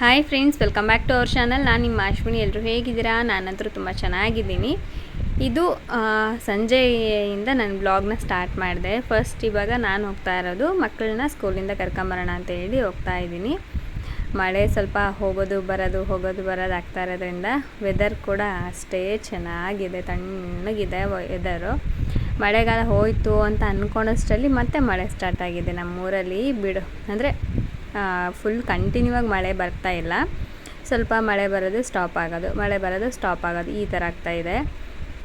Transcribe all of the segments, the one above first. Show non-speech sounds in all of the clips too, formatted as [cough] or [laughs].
Hi friends welcome back to our channel ನಾನು ನಿಮ್ಮ ಅಶ್ವಿನಿ. ಎಲ್ಲರೂ ಹೇಗಿದ್ದೀರಾ? ನಾನಂತರೂ ತುಂಬ ಚೆನ್ನಾಗಿದ್ದೀನಿ. ಇದು ಸಂಜೆಯಿಂದ ನನ್ನ ಬ್ಲಾಗ್ನ ಸ್ಟಾರ್ಟ್ ಮಾಡಿದೆ. ಫಸ್ಟ್ ಇವಾಗ ನಾನು ಹೋಗ್ತಾ ಇರೋದು, ಮಕ್ಕಳನ್ನ ಸ್ಕೂಲಿಂದ ಕರ್ಕೊಂಬರೋಣ ಅಂತ ಹೇಳಿ ಹೋಗ್ತಾ ಇದ್ದೀನಿ. ಮಳೆ ಸ್ವಲ್ಪ ಹೋಗೋದು, ಬರೋದು ಹೋಗೋದು, ಬರೋದು ಆಗ್ತಾ ಇರೋದ್ರಿಂದ ವೆದರ್ ಕೂಡ ಅಷ್ಟೇ ಚೆನ್ನಾಗಿದೆ, ತಣ್ಣಗಿದೆ ವೆದರು ಮಳೆಗಾಲ ಹೋಯಿತು ಅಂತ ಅಂದ್ಕೊಂಡಷ್ಟರಲ್ಲಿ ಮತ್ತೆ ಮಳೆ ಸ್ಟಾರ್ಟ್ ಆಗಿದೆ ನಮ್ಮೂರಲ್ಲಿ. ಬಿಡು. ಅಂದರೆ ಫುಲ್ ಕಂಟಿನ್ಯೂ ಆಗಿ ಮಳೆ ಬರ್ತಾ ಇಲ್ಲ. ಸ್ವಲ್ಪ ಮಳೆ ಬರೋದು ಸ್ಟಾಪ್ ಆಗೋದು. ಮಳೆ ಬರೋದು ಸ್ಟಾಪ್ ಆಗೋದು. ಈ ಥರ ಆಗ್ತಾ ಇದೆ.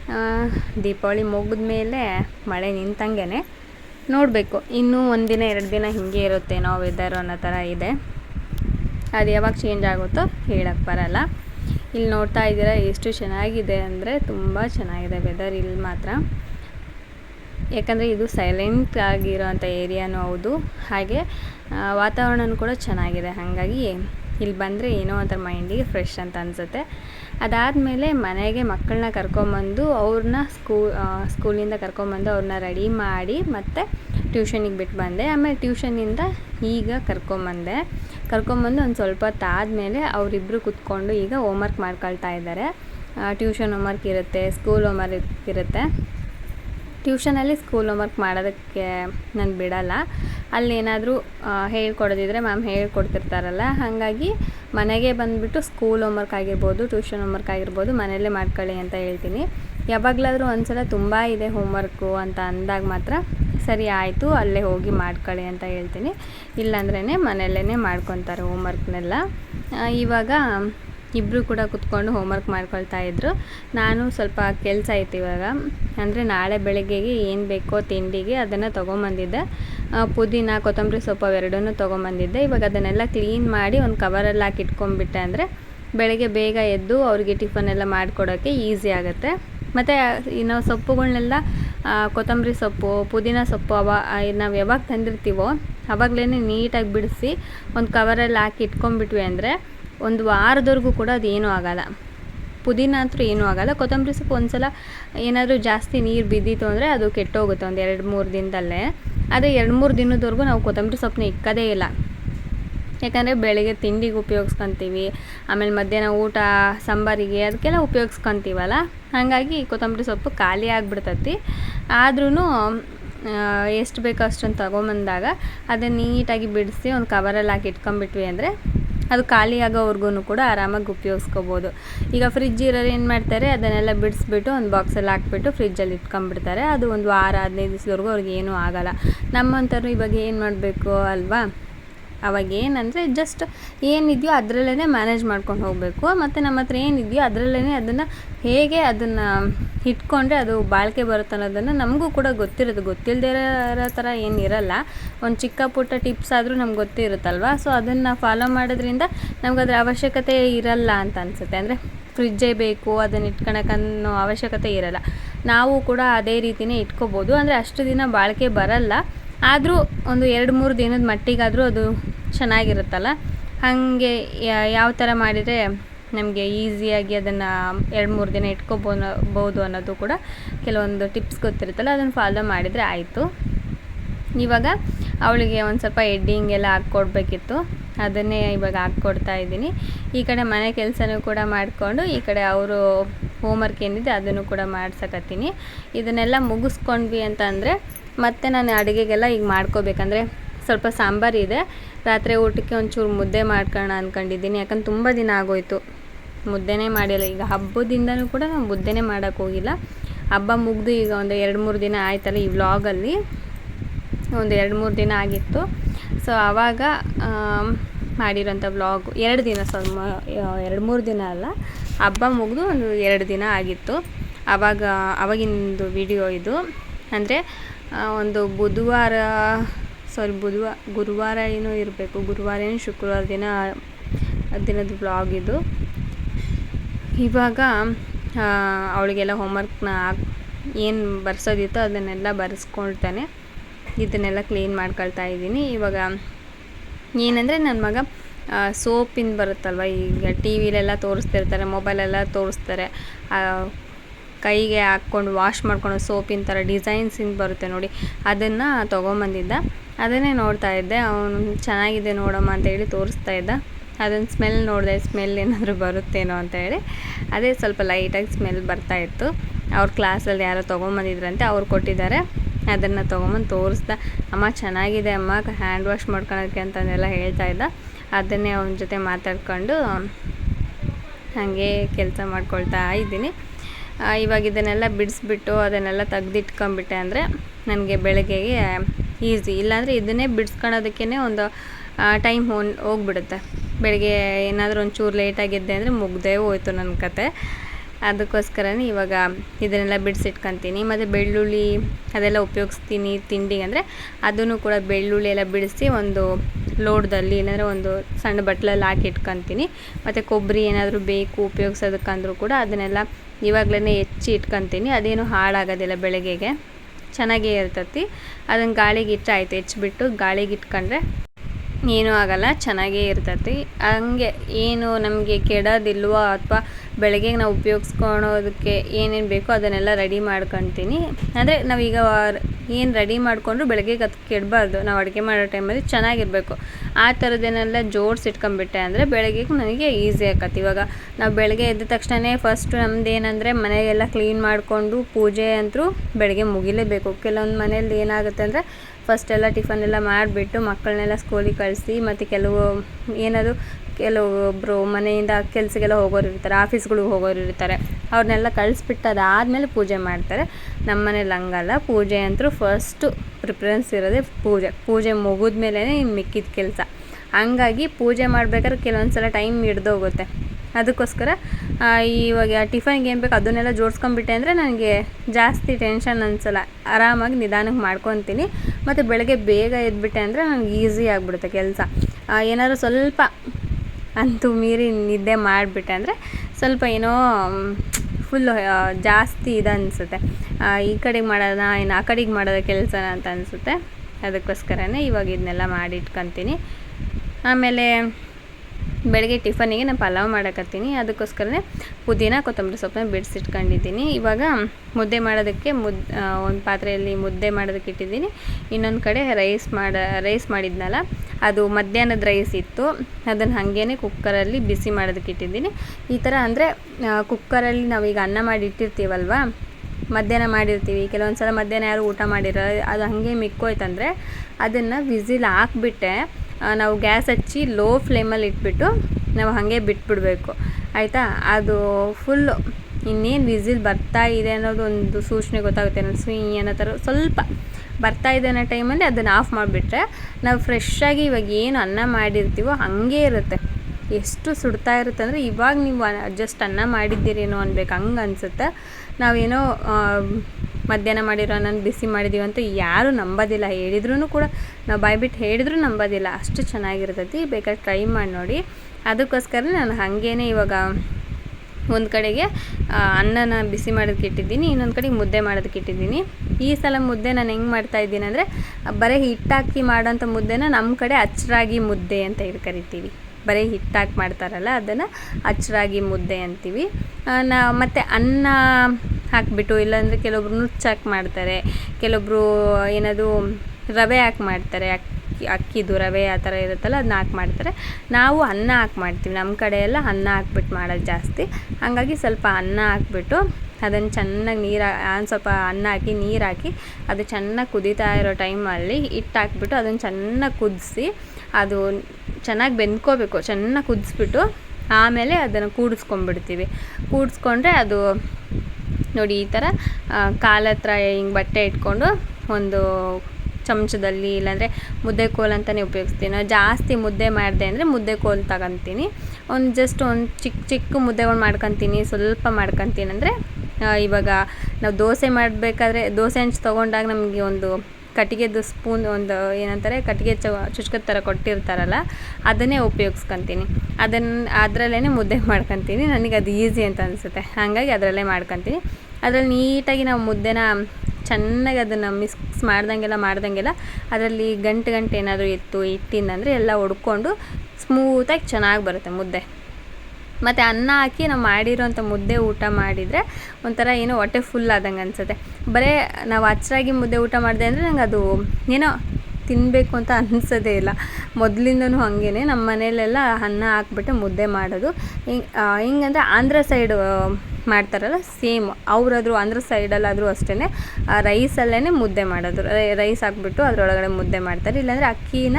ಆ, ದೀಪಾವಳಿ ಮುಗಿದ ಮೇಲೆ ಮಳೆ ನಿಂತಂಗೆ ನೋಡಬೇಕು. ಇನ್ನೂ ಒಂದಿನ ಎರಡು ದಿನ ಹೀಗೆ ಇರುತ್ತೇನೋ ವೆದರ್ ಅನ್ನೋ ಥರ ಇದೆ. ಅದು ಯಾವಾಗ ಚೇಂಜ್ ಆಗುತ್ತೋ ಹೇಳಕ್ಕೆ ಬರಲ್ಲ. ಇಲ್ಲಿ ನೋಡ್ತಾ ಇದ್ದೀರಾ ಎಷ್ಟು ಚೆನ್ನಾಗಿದೆ ಅಂದರೆ ತುಂಬ ಚೆನ್ನಾಗಿದೆ ವೆದರ್ ಇಲ್ಲಿ ಮಾತ್ರ. ಯಾಕಂದರೆ ಇದು ಸೈಲೆಂಟ್ ಆಗಿರೋಂಥ ಏರಿಯಾನೂ ಹೌದು. ಹಾಗೆ ವಾತಾವರಣನೂ ಕೂಡ ಚೆನ್ನಾಗಿದೆ. ಹಾಗಾಗಿ ಇಲ್ಲಿ ಬಂದರೆ ಏನೋ ಒಂಥರ ಮೈಂಡಿಗೆ ಫ್ರೆಶ್ ಅಂತ ಅನಿಸುತ್ತೆ. ಅದಾದಮೇಲೆ ಮನೆಗೆ ಮಕ್ಕಳನ್ನ ಕರ್ಕೊಂಬಂದು ಅವ್ರನ್ನ ಸ್ಕೂ ಸ್ಕೂಲಿಂದ ಕರ್ಕೊಂಬಂದು ಅವ್ರನ್ನ ರೆಡಿ ಮಾಡಿ ಮತ್ತು ಟ್ಯೂಷನಿಗೆ ಬಿಟ್ಟು ಬಂದೆ. ಆಮೇಲೆ ಟ್ಯೂಷನಿಂದ ಈಗ ಕರ್ಕೊಂಬಂದೆ. ಕರ್ಕೊಂಬಂದು ಒಂದು ಸ್ವಲ್ಪ ಹೊತ್ತಾದಮೇಲೆ ಅವರಿಬ್ಬರು ಕುತ್ಕೊಂಡು ಈಗ ಹೋಮ್ವರ್ಕ್ ಮಾಡ್ಕೊಳ್ತಾ ಇದ್ದಾರೆ. ಟ್ಯೂಷನ್ ಹೋಮ್ವರ್ಕ್ ಇರುತ್ತೆ ಸ್ಕೂಲ್ ಹೋಮ್ವರ್ಕ್ ಇರುತ್ತೆ. ಟ್ಯೂಷನಲ್ಲಿ ಸ್ಕೂಲ್ ಹೋಮ್ವರ್ಕ್ ಮಾಡೋದಕ್ಕೆ ನಾನು ಬಿಡಲ್ಲ. ಅಲ್ಲಿ ಏನಾದರೂ ಹೇಳ್ಕೊಡೋದಿದ್ರೆ ಮ್ಯಾಮ್ ಹೇಳ್ಕೊಡ್ತಿರ್ತಾರಲ್ಲ, ಹಾಗಾಗಿ ಮನೆಗೆ ಬಂದುಬಿಟ್ಟು ಸ್ಕೂಲ್ ಹೋಮ್ವರ್ಕ್ ಆಗಿರ್ಬೋದು, ಟ್ಯೂಷನ್ ಹೋಮ್ವರ್ಕ್ ಆಗಿರ್ಬೋದು, ಮನೆಯಲ್ಲೇ ಮಾಡ್ಕೊಳ್ಳಿ ಅಂತ ಹೇಳ್ತೀನಿ. ಯಾವಾಗಲಾದರೂ ಒಂದ್ಸಲ ತುಂಬ ಇದೆ ಹೋಮ್ವರ್ಕು ಅಂತ ಅಂದಾಗ ಮಾತ್ರ ಸರಿ ಆಯಿತು, ಅಲ್ಲೇ ಹೋಗಿ ಮಾಡ್ಕೊಳ್ಳಿ ಅಂತ ಹೇಳ್ತೀನಿ. ಇಲ್ಲಾಂದ್ರೇ ಮನೆಯಲ್ಲೇ ಮಾಡ್ಕೊತಾರೆ ಹೋಮ್ವರ್ಕ್ನೆಲ್ಲ. ಇವಾಗ ಇಬ್ಬರು ಕೂಡ ಕುತ್ಕೊಂಡು ಹೋಮ್ವರ್ಕ್ ಮಾಡ್ಕೊಳ್ತಾ ಇದ್ದರು ನಾನು ಸ್ವಲ್ಪ ಕೆಲಸ ಆಯ್ತು ಇವಾಗ. ಅಂದರೆ ನಾಳೆ ಬೆಳಗ್ಗೆಗೆ ಏನು ಬೇಕೋ ತಿಂಡಿಗೆ ಅದನ್ನು ತೊಗೊಂಬಂದಿದ್ದೆ. ಪುದೀನ, ಕೊತ್ತಂಬರಿ ಸೊಪ್ಪು ಅವೆರಡನ್ನೂ ತೊಗೊಂಬಂದಿದ್ದೆ. ಇವಾಗ ಅದನ್ನೆಲ್ಲ ಕ್ಲೀನ್ ಮಾಡಿ ಒಂದು ಕವರಲ್ಲಿ ಹಾಕಿ ಇಟ್ಕೊಂಡ್ಬಿಟ್ಟೆ ಅಂದರೆ ಬೆಳಗ್ಗೆ ಬೇಗ ಎದ್ದು ಅವ್ರಿಗೆ ಟಿಫನ್ ಎಲ್ಲ ಮಾಡಿಕೊಡೋಕ್ಕೆ ಈಸಿ ಆಗುತ್ತೆ. ಮತ್ತು ಇನ್ನು ಸೊಪ್ಪುಗಳನ್ನೆಲ್ಲ ಕೊತ್ತಂಬರಿ ಸೊಪ್ಪು, ಪುದೀನ ಸೊಪ್ಪು ಅವ ನಾವು ಯಾವಾಗ ತಂದಿರ್ತೀವೋ ಆವಾಗಲೇ ನೀಟಾಗಿ ಬಿಡಿಸಿ ಒಂದು ಕವರಲ್ಲಿ ಹಾಕಿ ಇಟ್ಕೊಂಡ್ಬಿಟ್ವಿ ಅಂದರೆ ಒಂದು ವಾರದವರೆಗೂ ಕೂಡ ಅದು ಏನೂ ಆಗಲ್ಲ. ಪುದೀನ ಅಂತೂ ಏನೂ ಆಗಲ್ಲ. ಕೊತ್ತಂಬರಿ ಸೊಪ್ಪು ಒಂದು ಸಲ ಏನಾದರೂ ಜಾಸ್ತಿ ನೀರು ಬಿದ್ದಿತ್ತು ಅಂದರೆ ಅದು ಕೆಟ್ಟೋಗುತ್ತೆ ಒಂದು ಎರಡು ಮೂರು ದಿನದಲ್ಲೇ. ಅದೇ ಎರಡು ಮೂರು ದಿನದವರೆಗೂ ನಾವು ಕೊತ್ತಂಬರಿ ಸೊಪ್ಪನ್ನ ಇಕ್ಕದೇ ಇಲ್ಲ. ಯಾಕಂದರೆ ಬೆಳಗ್ಗೆ ತಿಂಡಿಗೆ ಉಪಯೋಗಿಸ್ಕೊತೀವಿ, ಆಮೇಲೆ ಮಧ್ಯಾಹ್ನ ಊಟ, ಸಾಂಬಾರಿಗೆ ಅದಕ್ಕೆಲ್ಲ ಉಪಯೋಗಿಸ್ಕೊತೀವಲ್ಲ. ಹಾಗಾಗಿ ಕೊತ್ತಂಬರಿ ಸೊಪ್ಪು ಖಾಲಿ ಆಗಿಬಿಡ್ತತಿ. ಆದ್ರೂ ಎಷ್ಟು ಬೇಕೋ ಅಷ್ಟೊಂದು ತೊಗೊಂಬಂದಾಗ ಅದನ್ನು ನೀಟಾಗಿ ಬಿಡಿಸಿ ಒಂದು ಕವರಲ್ಲಿ ಹಾಕಿ ಇಟ್ಕೊಂಬಿಟ್ವಿ ಅಂದರೆ ಅದು ಖಾಲಿ ಆಗೋವರೆಗೂ ಕೂಡ ಆರಾಮಾಗಿ ಉಪಯೋಗಿಸ್ಕೋಬೋದು. ಈಗ ಫ್ರಿಜ್ ಇರೋರು ಏನು ಮಾಡ್ತಾರೆ, ಅದನ್ನೆಲ್ಲ ಬಿಡಿಸ್ಬಿಟ್ಟು ಒಂದು ಬಾಕ್ಸಲ್ಲಿ ಹಾಕ್ಬಿಟ್ಟು ಫ್ರಿಜ್ಜಲ್ಲಿ ಇಟ್ಕೊಂಡ್ಬಿಡ್ತಾರೆ. ಅದು ಒಂದು ವಾರ, ಹದಿನೈದು ದಿವಸದವರೆಗೂ ಅವ್ರಿಗೆ ಏನೂ ಆಗೋಲ್ಲ. ನಮ್ಮಂಥವ್ರು ಇವಾಗ ಏನು ಮಾಡಬೇಕು ಅಲ್ವಾ? ಅವಾಗ ಏನಂದರೆ ಜಸ್ಟ್ ಏನಿದೆಯೋ ಅದರಲ್ಲೇ ಮ್ಯಾನೇಜ್ ಮಾಡ್ಕೊಂಡು ಹೋಗಬೇಕು. ಮತ್ತು ನಮ್ಮ ಹತ್ರ ಏನಿದೆಯೋ ಅದರಲ್ಲೇ ಅದನ್ನು ಹೇಗೆ ಅದನ್ನು ಇಟ್ಕೊಂಡ್ರೆ ಅದು ಬಾಳಿಕೆ ಬರುತ್ತೆ ಅನ್ನೋದನ್ನು ನಮಗೂ ಕೂಡ ಗೊತ್ತಿರುತ್ತೆ. ಗೊತ್ತಿಲ್ಲದೆ ಇರೋ ಥರ ಇರಲ್ಲ. ಒಂದು ಚಿಕ್ಕ ಪುಟ್ಟ ಟಿಪ್ಸ್ ಆದರೂ ನಮ್ಗೆ ಗೊತ್ತಿರುತ್ತಲ್ವ? ಸೊ ಅದನ್ನು ಫಾಲೋ ಮಾಡೋದ್ರಿಂದ ನಮ್ಗೆ ಅದರ ಅವಶ್ಯಕತೆ ಇರಲ್ಲ ಅಂತ ಅನಿಸುತ್ತೆ. ಅಂದರೆ ಫ್ರಿಜ್ಜೇ ಬೇಕು, ಅದನ್ನು ಇಟ್ಕೊಳಕ್ಕನ್ನೋ ಅವಶ್ಯಕತೆ ಇರಲ್ಲ. ನಾವು ಕೂಡ ಅದೇ ರೀತಿನೇ ಇಟ್ಕೋಬೋದು. ಅಂದರೆ ಅಷ್ಟು ದಿನ ಬಾಳಿಕೆ ಬರಲ್ಲ. ಆದರೂ ಒಂದು ಎರಡು ಮೂರು ದಿನದ ಮಟ್ಟಿಗಾದರೂ ಅದು ಚೆನ್ನಾಗಿರುತ್ತಲ್ಲ. ಹಾಗೆ ಯಾವ ಥರ ಮಾಡಿದರೆ ನಮಗೆ ಈಸಿಯಾಗಿ ಅದನ್ನು ಎರಡು ಮೂರು ದಿನ ಇಟ್ಕೋಬೋದು ಅನ್ನೋದು ಕೂಡ ಕೆಲವೊಂದು ಟಿಪ್ಸ್ ಗೊತ್ತಿರುತ್ತಲ್ಲ, ಅದನ್ನು ಫಾಲೋ ಮಾಡಿದರೆ ಆಯಿತು. ಇವಾಗ ಅವಳಿಗೆ ಒಂದು ಸ್ವಲ್ಪ ಎಡ್ಡಿಂಗ್ ಎಲ್ಲ ಹಾಕ್ಕೊಡ್ಬೇಕಿತ್ತು. ಅದನ್ನೇ ಇವಾಗ ಹಾಕ್ಕೊಡ್ತಾ ಇದ್ದೀನಿ. ಈ ಕಡೆ ಮನೆ ಕೆಲಸನೂ ಕೂಡ ಮಾಡಿಕೊಂಡು, ಈ ಕಡೆ ಅವರು ಹೋಮ್ವರ್ಕ್ ಏನಿದೆ ಅದನ್ನು ಕೂಡ ಮಾಡ್ಸಕತ್ತೀನಿ. ಇದನ್ನೆಲ್ಲ ಮುಗಿಸ್ಕೊಂಡ್ವಿ ಅಂತ ಅಂದರೆ ಮತ್ತೆ ನಾನು ಅಡುಗೆಗೆಲ್ಲ ಈಗ ಮಾಡ್ಕೋಬೇಕಂದ್ರೆ ಸ್ವಲ್ಪ ಸಾಂಬಾರು ಇದೆ. ರಾತ್ರಿ ಊಟಕ್ಕೆ ಒಂಚೂರು ಮುದ್ದೆ ಮಾಡ್ಕೊಳ್ಳೋಣ ಅಂದ್ಕೊಂಡಿದ್ದೀನಿ ಯಾಕಂದ್ರೆ ತುಂಬ ದಿನ ಆಗೋಯ್ತು. ಮುದ್ದೆನೇ ಮಾಡಿಲ್ಲ. ಈಗ ಹಬ್ಬದಿಂದನೂ ಕೂಡ ನಾನು ಮುದ್ದೆನೇ ಮಾಡೋಕ್ಕೆ ಹೋಗಿಲ್ಲ. ಹಬ್ಬ ಮುಗಿದು ಈಗ ಒಂದು ಎರಡು ಮೂರು ದಿನ ಆಯ್ತಲ್ಲ ಈ ವ್ಲಾಗಲ್ಲಿ. ಒಂದು ಎರಡು ಮೂರು ದಿನ ಆಗಿತ್ತು. ಸೊ ಆವಾಗ ಮಾಡಿರೋಂಥ ವ್ಲಾಗು ಎರಡು ದಿನ ಸ್ವಲ್ಪ ಎರಡು ಮೂರು ದಿನ ಅಲ್ಲ. ಹಬ್ಬ ಮುಗಿದು ಒಂದು ಎರಡು ದಿನ ಆಗಿತ್ತು. ಆವಾಗ, ಆವಾಗಿಂದು ವಿಡಿಯೋ ಇದು. ಅಂದರೆ ಒಂದು ಬುಧವಾರ ಸಾರಿ ಬುಧವಾರ ಗುರುವಾರ ಏನೋ ಇರಬೇಕು. ಗುರುವಾರ ಏನು ಶುಕ್ರವಾರ ದಿನ ದಿನದ ಬ್ಲಾಗ್ ಇದು. ಇವಾಗ ಅವಳಿಗೆಲ್ಲ ಹೋಮ್ವರ್ಕ್ನ ಏನು ಬರ್ಸೋದಿತ್ತು ಅದನ್ನೆಲ್ಲ ಬರೆಸ್ಕೊಳ್ತಾನೆ. ಇದನ್ನೆಲ್ಲ ಕ್ಲೀನ್ ಮಾಡ್ಕೊಳ್ತಾ ಇದ್ದೀನಿ. ಇವಾಗ, ಏನಂದರೆ ನನ್ನ ಮಗ ಸೋಪಿಂದ ಬರುತ್ತಲ್ವ? ಈಗ ಟಿ ವಿಲೆಲ್ಲ ತೋರಿಸ್ತಿರ್ತಾರೆ ಮೊಬೈಲೆಲ್ಲ ತೋರಿಸ್ತಾರೆ. ಕೈಗೆ ಹಾಕ್ಕೊಂಡು ವಾಶ್ ಮಾಡ್ಕೊಂಡು ಸೋಪಿನ ಥರ ಡಿಸೈನ್ಸಿಂದ ಬರುತ್ತೆ ನೋಡಿ. ಅದನ್ನು ತೊಗೊಂಬಂದಿದ್ದ. ಅದನ್ನೇ ನೋಡ್ತಾ ಇದ್ದೆ. ಅವನು, ಚೆನ್ನಾಗಿದೆ ನೋಡಮ್ಮ ಅಂತ ಹೇಳಿ ತೋರಿಸ್ತಾ ಇದ್ದ. ಅದನ್ನು ಸ್ಮೆಲ್ ನೋಡಿದೆ. ಸ್ಮೆಲ್ ಏನಾದರೂ ಬರುತ್ತೇನೋ ಅಂತ ಹೇಳಿ. ಅದೇ ಸ್ವಲ್ಪ ಲೈಟಾಗಿ ಸ್ಮೆಲ್ ಬರ್ತಾ ಇತ್ತು. ಅವ್ರ ಕ್ಲಾಸಲ್ಲಿ ಯಾರೋ ತೊಗೊಂಬಂದಿದ್ರಂತೆ. ಅವ್ರು ಕೊಟ್ಟಿದ್ದಾರೆ. ಅದನ್ನು ತೊಗೊಂಬಂದು ತೋರಿಸ್ದ. ಅಮ್ಮ, ಚೆನ್ನಾಗಿದೆ ಅಮ್ಮ. ಹ್ಯಾಂಡ್ ವಾಶ್ ಮಾಡ್ಕೊಳೋಕ್ಕೆ ಅಂತಂದೆಲ್ಲ ಹೇಳ್ತಾ ಇದ್ದ. ಅದನ್ನೇ ಅವನ ಜೊತೆ ಮಾತಾಡ್ಕೊಂಡು ಹಾಗೆ ಕೆಲಸ ಮಾಡ್ಕೊಳ್ತಾ ಇದ್ದೀನಿ. ಇವಾಗ ಇದನ್ನೆಲ್ಲ ಬಿಡಿಸ್ಬಿಟ್ಟು ಅದನ್ನೆಲ್ಲ ತೆಗ್ದಿಟ್ಕೊಂಬಿಟ್ಟೆ ಅಂದರೆ ನನಗೆ ಬೆಳಗ್ಗೆಗೆ ಈಸಿ ಇಲ್ಲಾಂದರೆ ಇದನ್ನೇ ಬಿಡಿಸ್ಕೊಳೋದಕ್ಕೇ ಒಂದು ಟೈಮ್ ಹೋಗ್ಬಿಡುತ್ತೆ. ಬೆಳಗ್ಗೆ ಏನಾದರೂ ಒಂಚೂರು ಲೇಟಾಗಿದ್ದೆ ಅಂದರೆ ಮುಗ್ದೇ ಹೋಯ್ತು ನನ್ನ ಕತೆ. ಅದಕ್ಕೋಸ್ಕರನೇ ಇವಾಗ ಇದನ್ನೆಲ್ಲ ಬಿಡಿಸಿಟ್ಕೊತೀನಿ. ಮತ್ತು ಬೆಳ್ಳುಳ್ಳಿ ಅದೆಲ್ಲ ಉಪಯೋಗಿಸ್ತೀನಿ ತಿಂಡಿಗೆ ಅಂದರೆ ಅದನ್ನು ಕೂಡ ಬೆಳ್ಳುಳ್ಳಿ ಎಲ್ಲ ಬಿಡಿಸಿ ಒಂದು ಲೋಡ್ದಲ್ಲಿ ಏನಾದರೂ ಒಂದು ಸಣ್ಣ ಬಟ್ಲಲ್ಲಿ ಹಾಕಿ ಇಟ್ಕೊತೀನಿ ಮತ್ತು ಕೊಬ್ಬರಿ ಏನಾದರೂ ಬೇಕು ಉಪಯೋಗಿಸೋದಕ್ಕಂದ್ರೂ ಕೂಡ ಅದನ್ನೆಲ್ಲ ಇವಾಗಲೇ ಹೆಚ್ಚಿ ಇಟ್ಕೊತೀನಿ. ಅದೇನು ಹಾಳಾಗೋದಿಲ್ಲ ಬೆಳಗ್ಗೆಗೆ. ಚೆನ್ನಾಗೇ ಇರ್ತತಿ. ಅದನ್ನು ಗಾಳಿಗೆ ಇಟ್ಟರೆ ಆಯ್ತು, ಹೆಚ್ಚಿಬಿಟ್ಟು ಗಾಳಿಗೆ ಇಟ್ಕೊಂಡ್ರೆ ಏನೂ ಆಗಲ್ಲ, ಚೆನ್ನಾಗೇ ಇರ್ತತಿ. ಹಂಗೆ ಏನು ನಮಗೆ ಕೆಡೋದಿಲ್ವೋ ಅಥವಾ ಬೆಳಗ್ಗೆ ನಾವು ಉಪಯೋಗಿಸ್ಕೊಳೋದಕ್ಕೆ ಏನೇನು ಬೇಕೋ ಅದನ್ನೆಲ್ಲ ರೆಡಿ ಮಾಡ್ಕೊತೀನಿ. ಅಂದರೆ ನಾವೀಗ ಏನು ರೆಡಿ ಮಾಡಿಕೊಂಡ್ರು ಬೆಳಗ್ಗೆ ಅದು ಕೆಡಬಾರ್ದು. ನಾವು ಅಡುಗೆ ಮಾಡೋ ಟೈಮಲ್ಲಿ ಚೆನ್ನಾಗಿರಬೇಕು. ಆ ಥರದ್ದೇನೆಲ್ಲ ಜೋಡಿಸಿ ಇಟ್ಕೊಂಬಿಟ್ಟೆ ಅಂದರೆ ಬೆಳಗ್ಗೆಗೂ ನನಗೆ ಈಸಿ ಆಗತ್ತೆ ಇವಾಗ ನಾವು ಬೆಳಗ್ಗೆ ಎದ್ದ ತಕ್ಷಣವೇ ಫಸ್ಟು ನಮ್ದು ಏನಂದರೆ ಮನೆಗೆಲ್ಲ ಕ್ಲೀನ್ ಮಾಡಿಕೊಂಡು ಪೂಜೆ ಅಂತೂ ಬೆಳಗ್ಗೆ ಮುಗಿಲೇಬೇಕು. ಕೆಲವೊಂದು ಮನೇಲಿ ಏನಾಗುತ್ತೆ ಅಂದರೆ ಫಸ್ಟೆಲ್ಲ ಟಿಫನ್ ಎಲ್ಲ ಮಾಡಿಬಿಟ್ಟು ಮಕ್ಕಳನ್ನೆಲ್ಲ ಸ್ಕೂಲಿಗೆ ಕಳಿಸಿ ಮತ್ತು ಕೆಲವು ಏನದು ಕೆಲವೊಬ್ಬರು ಮನೆಯಿಂದ ಕೆಲಸಕ್ಕೆಲ್ಲ ಹೋಗೋರು ಇರ್ತಾರೆ, ಆಫೀಸ್ಗಳಿಗೆ ಹೋಗೋರು ಇರ್ತಾರೆ. ಅವ್ರನ್ನೆಲ್ಲ ಕಳಿಸ್ಬಿಟ್ಟು ಅದಾದಮೇಲೆ ಪೂಜೆ ಮಾಡ್ತಾರೆ. ನಮ್ಮ ಮನೇಲಿ ಹಂಗಲ್ಲ, ಪೂಜೆ ಅಂತೂ ಫಸ್ಟು ಪ್ರಿಫರೆನ್ಸ್ ಇರೋದೇ ಪೂಜೆ. ಪೂಜೆ ಮುಗಿದ್ಮೇಲೆ ಮಿಕ್ಕಿದ ಕೆಲಸ. ಹಂಗಾಗಿ ಪೂಜೆ ಮಾಡ್ಬೇಕಾದ್ರೆ ಕೆಲವೊಂದು ಸಲ ಟೈಮ್ ಹಿಡ್ದೋಗುತ್ತೆ. ಅದಕ್ಕೋಸ್ಕರ ಇವಾಗ ಟಿಫನ್ಗೆ ಏನು ಬೇಕು ಅದನ್ನೆಲ್ಲ ಜೋಡಿಸ್ಕೊಂಬಿಟ್ಟೆ ಅಂದರೆ ನನಗೆ ಜಾಸ್ತಿ ಟೆನ್ಷನ್ ಅನ್ಸಲ್ಲ. ಆರಾಮಾಗಿ ನಿಧಾನಕ್ಕೆ ಮಾಡ್ಕೊತೀನಿ. ಮತ್ತು ಬೆಳಗ್ಗೆ ಬೇಗ ಎದ್ಬಿಟ್ಟೆ ಅಂದರೆ ನನಗೆ ಈಸಿ ಆಗಿಬಿಡುತ್ತೆ ಕೆಲಸ. ಏನಾದರೂ ಸ್ವಲ್ಪ ಅಂತೂ ಮೀರಿ ನಿದ್ದೆ ಮಾಡಿಬಿಟ್ಟೆ. ಅಂದರೆ ಸ್ವಲ್ಪ ಏನೋ ಫುಲ್ಲು ಜಾಸ್ತಿ ಇದು ಅನಿಸುತ್ತೆ. ಈ ಕಡೆಗೆ ಮಾಡೋಣ ಇನ್ನು ಆ ಕಡೆಗೆ ಮಾಡೋದ ಕೆಲಸನ ಅಂತ ಅನಿಸುತ್ತೆ. ಅದಕ್ಕೋಸ್ಕರನೇ ಇವಾಗ ಇದನ್ನೆಲ್ಲ ಮಾಡಿ ಇಟ್ಕೊತೀನಿ. ಆಮೇಲೆ ಬೆಳಗ್ಗೆ ಟಿಫನಿಗೆ ನಾನು ಪಲಾವ್ ಮಾಡಕತ್ತೀನಿ. ಅದಕ್ಕೋಸ್ಕರನೇ ಪುದೀನ, ಕೊತ್ತಂಬರಿ ಸೊಪ್ಪನ್ನ ಬಿಡಿಸಿಟ್ಕೊಂಡಿದ್ದೀನಿ. ಇವಾಗ ಮುದ್ದೆ ಮಾಡೋದಕ್ಕೆ ಮುದ್ ಒಂದು ಪಾತ್ರೆಯಲ್ಲಿ ಮುದ್ದೆ ಮಾಡೋದಕ್ಕೆ ಇಟ್ಟಿದ್ದೀನಿ. ಇನ್ನೊಂದು ಕಡೆ ರೈಸ್ ಮಾಡ, ರೈಸ್ ಮಾಡಿದ್ನಲ್ಲ, ಅದು ಮಧ್ಯಾಹ್ನದ ರೈಸ್ ಇತ್ತು. ಅದನ್ನು ಹಾಗೇ ಕುಕ್ಕರಲ್ಲಿ ಬಿಸಿ ಮಾಡೋದಕ್ಕೆ ಇಟ್ಟಿದ್ದೀನಿ. ಈ ಥರ ಅಂದರೆ ಕುಕ್ಕರಲ್ಲಿ ನಾವೀಗ ಅನ್ನ ಮಾಡಿ ಇಟ್ಟಿರ್ತೀವಲ್ವ? ಮಧ್ಯಾಹ್ನ ಮಾಡಿರ್ತೀವಿ. ಕೆಲವೊಂದು ಸಲ ಮಧ್ಯಾಹ್ನ ಯಾರು ಊಟ ಮಾಡಿರೋ ಅದು ಹಾಗೆ ಮಿಕ್ಕೋಯ್ತಂದರೆ ಅದನ್ನು ವಿಸಿಲ್ ಹಾಕ್ಬಿಟ್ಟೆ. ನಾವು ಗ್ಯಾಸ್ ಹಚ್ಚಿ ಲೋ ಫ್ಲೇಮಲ್ಲಿ ಇಟ್ಬಿಟ್ಟು ನಾವು ಹಾಗೆ ಬಿಟ್ಬಿಡಬೇಕು. ಆಯಿತಾ? ಅದು ಫುಲ್ಲು ಇನ್ನೇನು ವಿಸಿಲ್ ಬರ್ತಾ ಇದೆ ಅನ್ನೋದು ಒಂದು ಸೂಚನೆ ಗೊತ್ತಾಗುತ್ತೆ ಅನ್ನೋ ಸ್ವಿ ಅನ್ನೋ ಥರ ಸ್ವಲ್ಪ ಬರ್ತಾ ಇದೆ ಅನ್ನೋ ಟೈಮಲ್ಲಿ ಅದನ್ನು ಆಫ್ ಮಾಡಿಬಿಟ್ರೆ ನಾವು ಫ್ರೆಶ್ಶಾಗಿ ಇವಾಗ ಏನು ಅನ್ನ ಮಾಡಿರ್ತೀವೋ ಹಾಗೇ ಇರುತ್ತೆ. ಎಷ್ಟು ಸುಡ್ತಾ ಇರುತ್ತೆ ಅಂದರೆ ಇವಾಗ ನೀವು ಜಸ್ಟ್ ಅನ್ನ ಮಾಡಿದ್ದೀರೇನೋ ಅನ್ಬೇಕು. ಹಂಗೆ ಅನಿಸುತ್ತೆ. ನಾವೇನೋ ಮಧ್ಯಾಹ್ನ ಮಾಡಿರೋ ನಾನು ಬಿಸಿ ಮಾಡಿದ್ದೀವಿ ಅಂತ ಯಾರೂ ನಂಬೋದಿಲ್ಲ. ಹೇಳಿದ್ರೂ ಕೂಡ ನಾವು ಬಾಯ್ಬಿಟ್ಟು ಹೇಳಿದ್ರು ನಂಬೋದಿಲ್ಲ. ಅಷ್ಟು ಚೆನ್ನಾಗಿರ್ತೈತಿ. ಬೇಕಾದ್ರೆ ಟ್ರೈ ಮಾಡಿ ನೋಡಿ. ಅದಕ್ಕೋಸ್ಕರ ನಾನು ಹಾಗೇನೆ ಇವಾಗ ಒಂದು ಕಡೆಗೆ ಅನ್ನನ ಬಿಸಿ ಮಾಡೋದಕ್ಕೆ ಇಟ್ಟಿದ್ದೀನಿ, ಇನ್ನೊಂದು ಕಡೆಗೆ ಮುದ್ದೆ ಮಾಡೋದಕ್ಕೆ ಇಟ್ಟಿದ್ದೀನಿ. ಈ ಸಲ ಮುದ್ದೆ ನಾನು ಹೆಂಗೆ ಮಾಡ್ತಾ ಇದ್ದೀನಿ ಅಂದರೆ, ಬರೀ ಹಿಟ್ಟಾಕಿ ಮಾಡೋಂಥ ಮುದ್ದೆನ ನಮ್ಮ ಕಡೆ ಅಚ್ಚರಾಗಿ ಮುದ್ದೆ ಅಂತ ಹೇಳಿ ಕರಿತೀವಿ. ಬರೀ ಹಿಟ್ಟಾಕಿ ಮಾಡ್ತಾರಲ್ಲ, ಅದನ್ನು ಅಚ್ಚರಾಗಿ ಮುದ್ದೆ ಅಂತೀವಿ. ನಾ, ಮತ್ತು ಅನ್ನ ಹಾಕಿಬಿಟ್ಟು, ಇಲ್ಲಾಂದರೆ ಕೆಲವೊಬ್ರು ನುಚ್ಚಾಕಿ ಮಾಡ್ತಾರೆ, ಕೆಲವೊಬ್ರು ಏನದು ರವೆ ಹಾಕಿ ಮಾಡ್ತಾರೆ, ಅಕ್ಕಿ, ಅಕ್ಕಿದು ರವೆ ಆ ಥರ ಇರುತ್ತಲ್ಲ ಅದನ್ನ ಹಾಕಿ ಮಾಡ್ತಾರೆ. ನಾವು ಅನ್ನ ಹಾಕಿ ಮಾಡ್ತೀವಿ ನಮ್ಮ ಕಡೆ ಎಲ್ಲ ಅನ್ನ ಹಾಕ್ಬಿಟ್ಟು ಮಾಡೋದು ಜಾಸ್ತಿ. ಹಾಗಾಗಿ ಸ್ವಲ್ಪ ಅನ್ನ ಹಾಕ್ಬಿಟ್ಟು, ಅದನ್ನು ಚೆನ್ನಾಗಿ ನೀರು ಒಂದು ಸ್ವಲ್ಪ ಅನ್ನ ಹಾಕಿ, ನೀರು ಹಾಕಿ, ಅದು ಚೆನ್ನಾಗಿ ಕುದೀತಾ ಇರೋ ಟೈಮಲ್ಲಿ ಹಿಟ್ಟು ಹಾಕ್ಬಿಟ್ಟು ಅದನ್ನು ಚೆನ್ನಾಗಿ ಕುದಿಸಿ ಅದು ಚೆನ್ನಾಗಿ ಬೆಂದ್ಕೋಬೇಕು, ಚೆನ್ನಾಗಿ ಕುದಿಸ್ಬಿಟ್ಟು ಆಮೇಲೆ ಅದನ್ನು ಕೂಡಿಸ್ಕೊಂಡ್ಬಿಡ್ತೀವಿ. ಕೂಡಿಸ್ಕೊಂಡ್ರೆ ಅದು ನೋಡಿ ಈ ಥರ ಕಾಲ ಹತ್ರ ಹಿಂಗೆ ಬಟ್ಟೆ ಇಟ್ಕೊಂಡು ಒಂದು ಚಮಚದಲ್ಲಿ ಇಲ್ಲಾಂದರೆ ಮುದ್ದೆ ಕೋಲ್ ಅಂತಲೇ ಉಪಯೋಗಿಸ್ತೀನಿ. ಜಾಸ್ತಿ ಮುದ್ದೆ ಮಾಡಿದೆ ಅಂದರೆ ಮುದ್ದೆ ಕೋಲು ತಗೊತೀನಿ. ಒಂದು ಜಸ್ಟ್ ಒಂದು ಚಿಕ್ಕ ಚಿಕ್ಕ ಮುದ್ದೆಗಳು ಮಾಡ್ಕೊತೀನಿ, ಸ್ವಲ್ಪ ಮಾಡ್ಕೊತೀನಿ ಅಂದರೆ ಇವಾಗ ನಾವು ದೋಸೆ ಮಾಡಬೇಕಾದ್ರೆ, ದೋಸೆ ಹಂಚು ತೊಗೊಂಡಾಗ ನಮಗೆ ಒಂದು ಕಟ್ಟಿಗೆದು ಸ್ಪೂನ್ ಒಂದು ಏನಂತಾರೆ, ಕಟ್ಟಿಗೆ ಚುಚ್ಕದ ಥರ ಕೊಟ್ಟಿರ್ತಾರಲ್ಲ, ಅದನ್ನೇ ಉಪಯೋಗಿಸ್ಕೊತೀನಿ. ಅದನ್ನು ಅದರಲ್ಲೇ ಮುದ್ದೆ ಮಾಡ್ಕೊತೀನಿ. ನನಗೆ ಅದು ಈಸಿ ಅಂತ ಅನಿಸುತ್ತೆ. ಹಾಗಾಗಿ ಅದರಲ್ಲೇ ಮಾಡ್ಕೊತೀನಿ. ಅದರಲ್ಲಿ ನೀಟಾಗಿ ನಾವು ಮುದ್ದೆನ ಚೆನ್ನಾಗಿ ಅದನ್ನು ಮಿಕ್ಸ್ ಮಾಡ್ದಂಗೆಲ್ಲ ಮಾಡ್ದಂಗೆಲ್ಲ, ಅದರಲ್ಲಿ ಗಂಟು ಗಂಟು ಏನಾದರೂ ಇತ್ತು ಹಿಟ್ಟಿಂದಂದರೆ ಎಲ್ಲ ಒಡ್ಕೊಂಡು ಸ್ಮೂತಾಗಿ ಚೆನ್ನಾಗಿ ಬರುತ್ತೆ ಮುದ್ದೆ. ಮತ್ತು ಅನ್ನ ಹಾಕಿ ನಾವು ಮಾಡಿರೋಂಥ ಮುದ್ದೆ ಊಟ ಮಾಡಿದರೆ ಒಂಥರ ಏನೋ ಹೊಟ್ಟೆ ಫುಲ್ ಆದಂಗೆ ಅನಿಸುತ್ತೆ. ಬರೀ ನಾವು ಅಚ್ಚರಾಗಿ ಮುದ್ದೆ ಊಟ ಮಾಡಿದೆ ಅಂದರೆ ನಂಗೆ ಅದು ಏನೋ ತಿನ್ನಬೇಕು ಅಂತ ಅನಿಸೋದೇ ಇಲ್ಲ. ಮೊದಲಿಂದನೂ ಹಾಗೇ ನಮ್ಮ ಮನೆಯಲ್ಲೆಲ್ಲ ಅನ್ನ ಹಾಕ್ಬಿಟ್ಟು ಮುದ್ದೆ ಮಾಡೋದು. ಹಿಂಗೆ ಹಿಂಗಂದ್ರೆ ಆಂಧ್ರ ಸೈಡು ಮಾಡ್ತಾರಲ್ಲ ಸೇಮ್ ಅವರಾದರೂ ಆಂಧ್ರ ಸೈಡಲ್ಲಾದರೂ ಅಷ್ಟೇ ರೈಸಲ್ಲೇ ಮುದ್ದೆ ಮಾಡೋದು. ರೈಸ್ ಹಾಕ್ಬಿಟ್ಟು ಅದರೊಳಗಡೆ ಮುದ್ದೆ ಮಾಡ್ತಾರೆ. ಇಲ್ಲಾಂದರೆ ಅಕ್ಕಿನ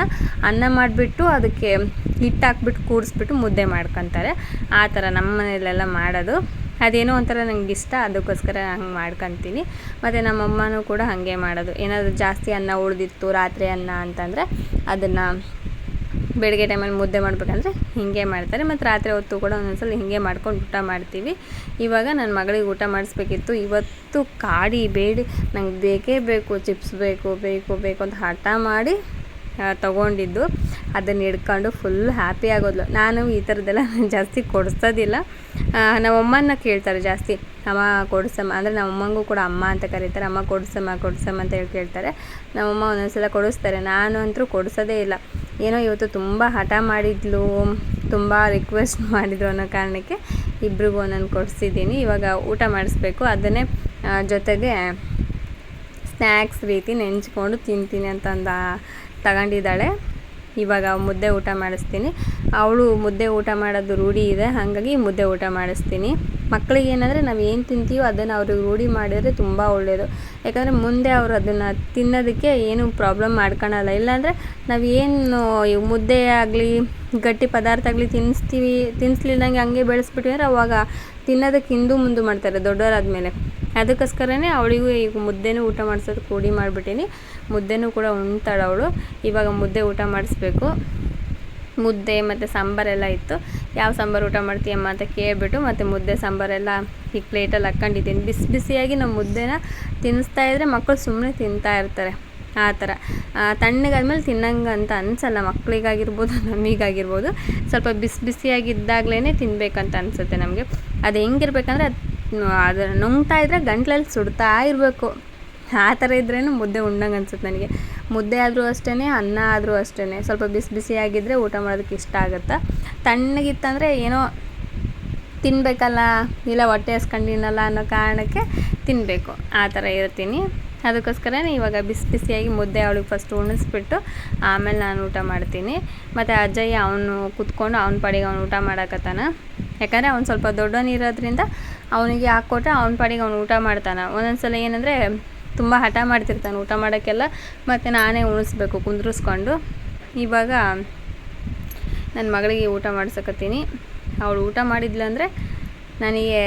ಅನ್ನ ಮಾಡಿಬಿಟ್ಟು ಅದಕ್ಕೆ ಹಿಟ್ಟು ಹಾಕ್ಬಿಟ್ಟು ಕೂಡಿಸ್ಬಿಟ್ಟು ಮುದ್ದೆ ಮಾಡ್ಕೊತಾರೆ. ಆ ಥರ ನಮ್ಮ ಮನೆಯಲ್ಲೆಲ್ಲ ಮಾಡೋದು. ಅದೇನೋ ಒಂಥರ ನನಗೆ ಇಷ್ಟ, ಅದಕ್ಕೋಸ್ಕರ ಹಂಗೆ ಮಾಡ್ಕೊತೀನಿ. ಮತ್ತು ನಮ್ಮಮ್ಮನೂ ಕೂಡ ಹಾಗೆ ಮಾಡೋದು. ಏನಾದರೂ ಜಾಸ್ತಿ ಅನ್ನ ಉಳಿದಿತ್ತು, ರಾತ್ರಿ ಅನ್ನ ಅಂತಂದರೆ ಅದನ್ನು ಬೆಳಗ್ಗೆ ಟೈಮಲ್ಲಿ ಮುದ್ದೆ ಮಾಡಬೇಕಂದ್ರೆ ಹೀಗೆ ಮಾಡ್ತಾರೆ. ಮತ್ತು ರಾತ್ರಿ ಹೊತ್ತು ಕೂಡ ಒಂದೊಂದ್ಸಲ ಹೀಗೆ ಮಾಡ್ಕೊಂಡು ಊಟ ಮಾಡ್ತೀವಿ. ಇವಾಗ ನನ್ನ ಮಗಳಿಗೆ ಊಟ ಮಾಡಿಸ್ಬೇಕಿತ್ತು. ಇವತ್ತು ಕಾಡಿ ಬೇಡಿ. ನಂಗೆ ಬೇಕೇ ಬೇಕು. ಚಿಪ್ಸ್ ಬೇಕು ಬೇಕು ಬೇಕು ಅಂತ ಹಠ ಮಾಡಿ ತೊಗೊಂಡಿದ್ದು. ಅದನ್ನು ಹಿಡ್ಕೊಂಡು ಫುಲ್ ಹ್ಯಾಪಿ ಆಗೋದ್ಲು. ನಾನು ಈ ಥರದ್ದೆಲ್ಲ [laughs] ಜಾಸ್ತಿ ಕೊಡಿಸೋದಿಲ್ಲ. ನಮ್ಮಮ್ಮನ ಕೇಳ್ತಾರೆ ಜಾಸ್ತಿ. ಅಮ್ಮ ಕೊಡಿಸಮ್ಮ, ಅಂದರೆ ನಮ್ಮಮ್ಮಂಗೂ ಕೂಡ ಅಮ್ಮ ಅಂತ ಕರೀತಾರೆ. ಅಮ್ಮ ಕೊಡಿಸಮ್ಮ ಕೊಡಿಸಮ್ಮ ಅಂತ ಹೇಳಿ ಕೇಳ್ತಾರೆ. ನಮ್ಮಮ್ಮ ಒಂದೊಂದು ಸಲ ಕೊಡಿಸ್ತಾರೆ. ನಾನು ಅಂತೂ ಕೊಡಿಸೋದೇ ಇಲ್ಲ. ಏನೋ ಇವತ್ತು ತುಂಬ ಹಠ ಮಾಡಿದ್ಲು, ತುಂಬ ರಿಕ್ವೆಸ್ಟ್ [laughs] ಮಾಡಿದ್ರು ಅನ್ನೋ ಕಾರಣಕ್ಕೆ ಇಬ್ಬರಿಗೂ ಒಂದೊಂದು ಕೊಡಿಸಿದ್ದೀನಿ. ಇವಾಗ ಊಟ ಮಾಡಿಸ್ಬೇಕು. ಅದನ್ನೇ ಜೊತೆಗೆ ಸ್ನ್ಯಾಕ್ಸ್ ರೀತಿ ನೆಂಚ್ಕೊಂಡು ತಿಂತೀನಿ ಅಂತಂದ ತಗೊಂಡಿದ್ದಾಳೆ. ಇವಾಗ ಮುದ್ದೆ ಊಟ ಮಾಡಿಸ್ತೀನಿ. ಅವಳು ಮುದ್ದೆ ಊಟ ಮಾಡೋದು ರೂಢಿ ಇದೆ, ಹಾಗಾಗಿ ಮುದ್ದೆ ಊಟ ಮಾಡಿಸ್ತೀನಿ. ಮಕ್ಕಳಿಗೆ ಏನಂದರೆ ನಾವು ಏನು ತಿಂತೀವೋ ಅದನ್ನು ಅವ್ರಿಗೆ ರೂಢಿ ಮಾಡಿದರೆ ತುಂಬ ಒಳ್ಳೆಯದು ಯಾಕಂದರೆ ಮುಂದೆ ಅವರು ಅದನ್ನು ತಿನ್ನೋದಕ್ಕೆ ಏನು ಪ್ರಾಬ್ಲಮ್ ಮಾಡ್ಕೊಳಲ್ಲ. ಇಲ್ಲಾಂದರೆ ನಾವು ಏನು ಮುದ್ದೆ ಆಗಲಿ, ಗಟ್ಟಿ ಪದಾರ್ಥ ಆಗಲಿ ತಿನ್ನಿಸ್ತೀವಿ ತಿನ್ನಿಸ್ಲಿಲ್ಲಂಗೆ ಹಂಗೆ ಬೆಳೆಸ್ಬಿಟ್ಟಿದ್ರೆ ಅವಾಗ ತಿನ್ನೋದಕ್ಕೆ ಹಿಂದೂ ಮುಂದೆ ಮಾಡ್ತಾರೆ ದೊಡ್ಡವರಾದ್ಮೇಲೆ ಅದಕ್ಕೋಸ್ಕರನೇ ಅವಳಿಗೂ ಈಗ ಮುದ್ದೆನೂ ಊಟ ಮಾಡಿಸೋದು ಕೂಡಿ ಮಾಡಿಬಿಟ್ಟೀನಿ. ಮುದ್ದೆನೂ ಕೂಡ ಉಣ್ತಾಳೆ ಅವಳು. ಇವಾಗ ಮುದ್ದೆ ಊಟ ಮಾಡಿಸ್ಬೇಕು. ಮುದ್ದೆ ಮತ್ತು ಸಾಂಬಾರೆಲ್ಲ ಇತ್ತು. ಯಾವ ಸಾಂಬಾರು ಊಟ ಮಾಡ್ತೀಯಮ್ಮ ಅಂತ ಕೇಳಿಬಿಟ್ಟು ಮತ್ತು ಮುದ್ದೆ ಸಾಂಬಾರೆಲ್ಲ ಈ ಪ್ಲೇಟಲ್ಲಿ ಹಾಕ್ಕೊಂಡಿದ್ದೀನಿ. ಬಿಸಿ ಬಿಸಿಯಾಗಿ ನಾವು ಮುದ್ದೆನ ತಿನ್ನಿಸ್ತಾ ಇದ್ದರೆ ಮಕ್ಕಳು ಸುಮ್ಮನೆ ತಿಂತಾ ಇರ್ತಾರೆ. ಆ ಥರ. ತಣ್ಣಗಾದ್ಮೇಲೆ ತಿನ್ನಂಗೆ ಅಂತ ಅನಿಸಲ್ಲ. ಮಕ್ಕಳಿಗಾಗಿರ್ಬೋದು ನಮಗಾಗಿರ್ಬೋದು. ಸ್ವಲ್ಪ ಬಿಸಿ ಬಿಸಿಯಾಗಿದ್ದಾಗಲೇ ತಿನ್ನಬೇಕಂತ ಅನಿಸುತ್ತೆ ನಮಗೆ. ಅದು ಹೆಂಗಿರ್ಬೇಕಂದ್ರೆ ಅದು ಅದನ್ನು ನುಂಗ್ತಾ ಇದ್ದರೆ ಗಂಟ್ಲಲ್ಲಿ ಸುಡ್ತಾ ಇರಬೇಕು. ಆ ಥರ ಇದ್ರೇ ಮುದ್ದೆ ಉಣ್ಣಂಗೆ ಅನ್ಸುತ್ತೆ ನನಗೆ. ಮುದ್ದೆ ಆದರೂ ಅಷ್ಟೇ ಅನ್ನ ಆದರೂ ಅಷ್ಟೇ ಸ್ವಲ್ಪ ಬಿಸಿ ಬಿಸಿಯಾಗಿದ್ದರೆ ಊಟ ಮಾಡೋದಕ್ಕೆ ಇಷ್ಟ ಆಗುತ್ತೆ? ತಣ್ಣಗಿತ್ತಂದರೆ ಏನೋ ತಿನ್ನಬೇಕಲ್ಲ ಇಲ್ಲ ಹೊಟ್ಟೆ ಹಸ್ಕೊಂಡಿನಲ್ಲ ಅನ್ನೋ ಕಾರಣಕ್ಕೆ ತಿನ್ನಬೇಕು ಆ ಥರ ಇರ್ತೀನಿ. ಅದಕ್ಕೋಸ್ಕರನೇ ಇವಾಗ ಬಿಸಿ ಬಿಸಿಯಾಗಿ ಮುದ್ದೆ ಅವಳಿಗೆ ಫಸ್ಟ್ ಉಣಿಸ್ಬಿಟ್ಟು ಆಮೇಲೆ ನಾನು ಊಟ ಮಾಡ್ತೀನಿ. ಮತ್ತು ಅಜ್ಜಯ್ಯ ಅವನು ಕುತ್ಕೊಂಡು ಅವ್ನ ಪಾಡಿಗೆ ಅವ್ನು ಊಟ ಮಾಡಕತ್ತಾನ. ಯಾಕಂದರೆ ಅವ್ನು ಸ್ವಲ್ಪ ದೊಡ್ಡವನಿರೋದ್ರಿಂದ ಅವನಿಗೆ ಹಾಕ್ಕೊಟ್ರೆ ಅವನ ಪಾಡಿಗೆ ಅವ್ನು ಊಟ ಮಾಡ್ತಾನೆ. ಒಂದೊಂದು ಸಲ ಏನಂದರೆ ತುಂಬ ಹಠ ಮಾಡ್ತಿರ್ತಾನೆ ಊಟ ಮಾಡೋಕ್ಕೆಲ್ಲ. ಮತ್ತು ನಾನೇ ಉಣಿಸ್ಬೇಕು, ಕುಂದ್ರಿಸ್ಕೊಂಡು. ಇವಾಗ ನನ್ನ ಮಗಳಿಗೆ ಊಟ ಮಾಡ್ಸಕತ್ತೀನಿ. ಅವಳು ಊಟ ಮಾಡಿದ್ಲಂದರೆ ನನಗೆ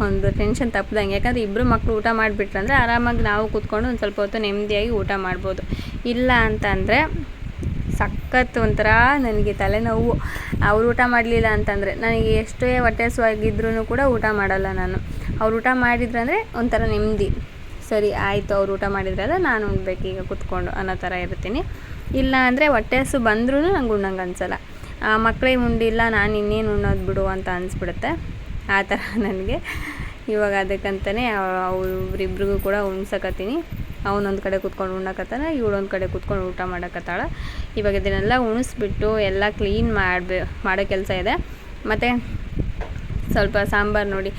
ಒಂದು ಟೆನ್ಷನ್ ತಪ್ಪದಂಗೆ. ಯಾಕಂದರೆ ಇಬ್ಬರು ಮಕ್ಕಳು ಊಟ ಮಾಡಿಬಿಟ್ರಂದ್ರೆ ಆರಾಮಾಗಿ ನಾವು ಕೂತ್ಕೊಂಡು ಒಂದು ಸ್ವಲ್ಪ ಹೊತ್ತು ನೆಮ್ಮದಿಯಾಗಿ ಊಟ ಮಾಡ್ಬೋದು. ಇಲ್ಲ ಅಂತಂದರೆ ಸಖತ್ ಒಂಥರ ನನಗೆ ತಲೆನೋವು. ಅವ್ರು ಊಟ ಮಾಡಲಿಲ್ಲ ಅಂತಂದರೆ ನನಗೆ ಎಷ್ಟೇ ಹೊಟ್ಟೆ ಹಸುವಾಗಿದ್ರೂ ಕೂಡ ಊಟ ಮಾಡಲ್ಲ ನಾನು. ಅವ್ರು ಊಟ ಮಾಡಿದ್ರಂದರೆ ಒಂಥರ ನೆಮ್ಮದಿ. ಸರಿ, ಆಯಿತು, ಅವ್ರು ಊಟ ಮಾಡಿದ್ರಲ್ಲ ನಾನು ಉಣ್ಬೇಕು, ಈಗ ಕುತ್ಕೊಂಡು ಅನ್ನೋ ಥರ ಇರ್ತೀನಿ. ಇಲ್ಲ ಅಂದರೆ ಹೊಟ್ಟೆ ಹಸು ಬಂದ್ರೂ ನಂಗೆ ಉಣ್ಣಂಗೆ ಅನ್ಸಲ್ಲ. ಮಕ್ಕಳಿಗೆ ಉಂಡಿಲ್ಲ, ನಾನು ಇನ್ನೇನು ಉಣ್ಣೋದು ಬಿಡು ಅಂತ ಅನಿಸ್ಬಿಡುತ್ತೆ. ಆ ಥರ [laughs] ನನಗೆ. ಇವಾಗ ಅದಕ್ಕಂತಲೇ ಅವರಿಬ್ರಿಗೂ ಕೂಡ ಉಣ್ಸಕತ್ತೀನಿ. ಅವನೊಂದು ಕಡೆ ಕೂತ್ಕೊಂಡು ಉಣ್ಣಕತ್ತಾನ, ಇವಳೊಂದು ಕಡೆ ಕೂತ್ಕೊಂಡು ಊಟ ಮಾಡಕತ್ತಾಳ. ಇವಾಗ ಇದನ್ನೆಲ್ಲ ಉಣಿಸ್ಬಿಟ್ಟು ಎಲ್ಲ ಕ್ಲೀನ್ ಮಾಡಬೇ, ಮಾಡೋ ಕೆಲಸ ಇದೆ. ಮತ್ತು ಸ್ವಲ್ಪ ಸಾಂಬಾರು ನೋಡಿ.